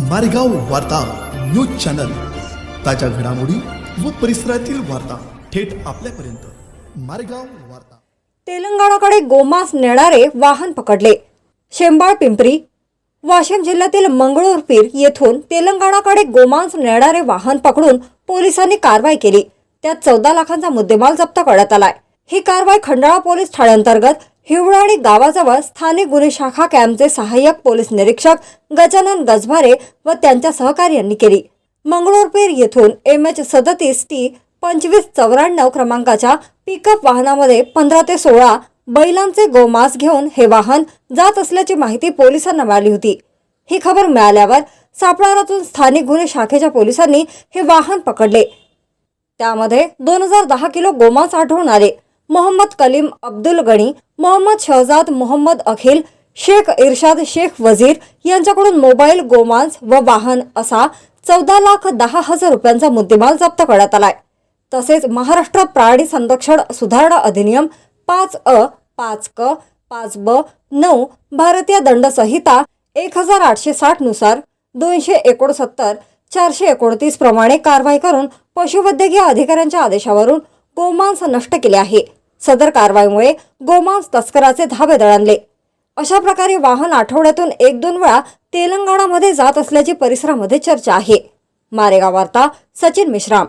मारेगाव वार्ता news channel. ताज्या घडामोडी व परिसरातील वार्ता थेट आपल्यापर्यंत. मारेगाव वार्ता. तेलंगणाकडे गोमास नेणारे वाहन पकडले. शेंबाळ पिंपरी वाशिम जिल्ह्यातील मंगळूरपीर येथून तेलंगणाकडे गोमांस नेणारे वाहन पकडून पोलिसांनी कारवाई केली. त्यात चौदा लाखांचा मुद्देमाल जप्त करण्यात आलाय. ही कारवाई खंडाळा पोलीस ठाण्याअंतर्गत हिवळाडी गावाजवळ स्थानिक गुन्हे शाखा कॅम्पचे सहाय्यक पोलीस निरीक्षक गजानन गजभारे व त्यांच्या सहकार्यांनी केली. मंगळूरपेर येथून एम एच सदतीस टी पंचवीस चौऱ्याण्णव क्रमांकाच्या पिकअप वाहनामध्ये पंधरा ते सोळा बैलांचे गोमांस घेऊन हे वाहन जात असल्याची माहिती पोलिसांना मिळाली होती. ही खबर मिळाल्यावर सापळारातून स्थानिक गुन्हे शाखेच्या पोलिसांनी हे वाहन पकडले. त्यामध्ये दोन हजार दहा किलो गोमांस आढळून आले. मोहम्मद कलीम अब्दुल गणी मोहम्मद शहजाद मोहम्मद अखिल शेख इर्शाद शेख वजीर यांच्याकडून मोबाईल गोमांस व वाहन असा चौदा लाख दहा हजार रुपयांचा मुद्देमाल जप्त करण्यात आलाय. तसेच महाराष्ट्र प्राणी संरक्षण सुधारणा अधिनियम पाच अ पाच क पाच ब नऊ भारतीय दंड संहिता एक हजार आठशे साठनुसार दोनशे एकोणसत्तर चारशे एकोणतीस प्रमाणे कारवाई करून पशुवैद्यकीय अधिकाऱ्यांच्या आदेशावरून गोमांस नष्ट केले आहे. सदर कारवाईमुळे गोमांस तस्कराचे धाबे दळणले. अशा प्रकारे वाहन आठवड्यातून एक दोन वेळा तेलंगणामध्ये जात असल्याची परिसरामध्ये चर्चा आहे. मारेगाव वार्ता सचिन मिश्राम.